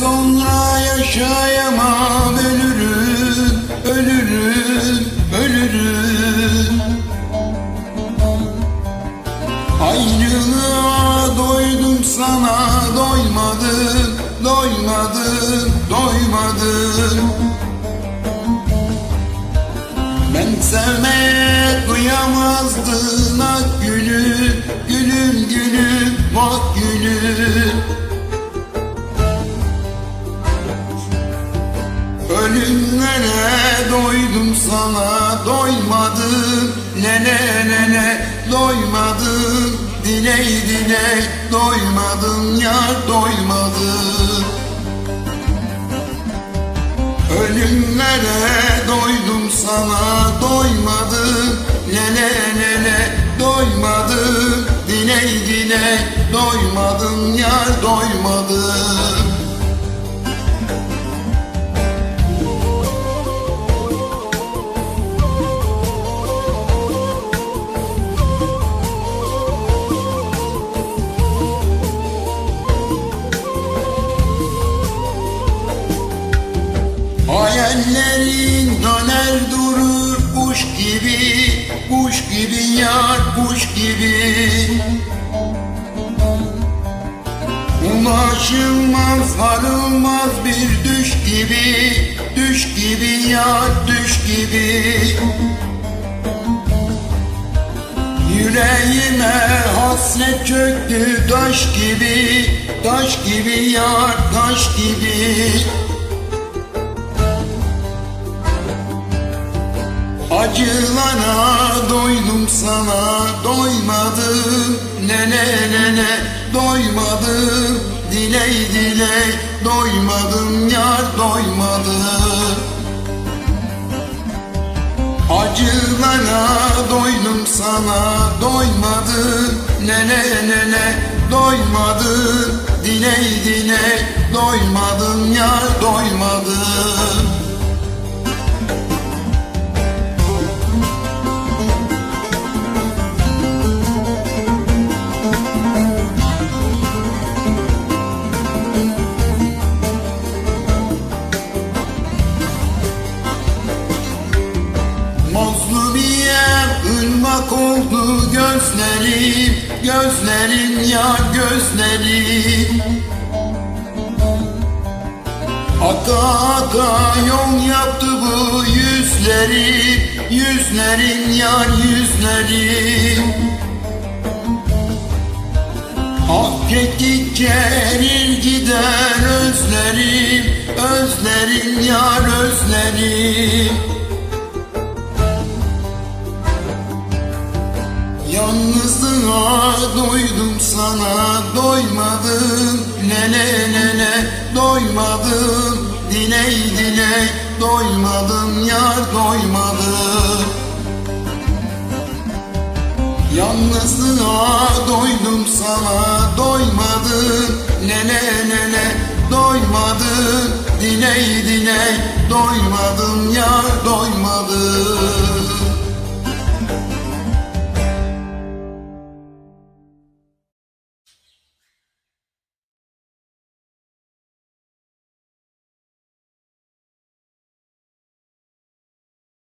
sonra yaşayamam ölürüm, ölürüm, ölürüm. Ayrılığa doydum sana doymadım, doymadım, doymadım. Ben sevmeye duyamazdın ak gülüm, gülüm gülüm, bak gülüm. Ölümlere doydum sana doymadım. Nene nene doymadım. Diley diley doymadım yar doymadım. Ölümlere doydum sana doymadım. Nene nene doymadım. Diley diley doymadım yar doymadım Hayallerin döner durur kuş gibi Kuş gibi yar kuş gibi. Ulaşılmaz varılmaz bir düş gibi Düş gibi yar düş gibi. Yüreğime hasret çöktü taş gibi Taş gibi yar taş gibi Acılara doydum sana doymadım. Nene nene doymadım. Diley diley doymadım yar doymadım. Acılara doydum sana doymadım. Nene nene doymadım. Diley diley doymadım yar doymadım ırmak oldu gözlerim Gözlerim ya gözlerim. Aka aka yol yaptı bu yüzlerim Yüzlerim yar yüzlerim. Hak ettikçe erir gider özlerim Özlerim yar özlerim Yalnızlığa doydum sana doymadım. Nene nene doymadım. Diley diley doymadım yar doymadım. Yalnızlığa doydum sana doymadım. Nene nene doymadım. Diley diley doymadım yar doymadım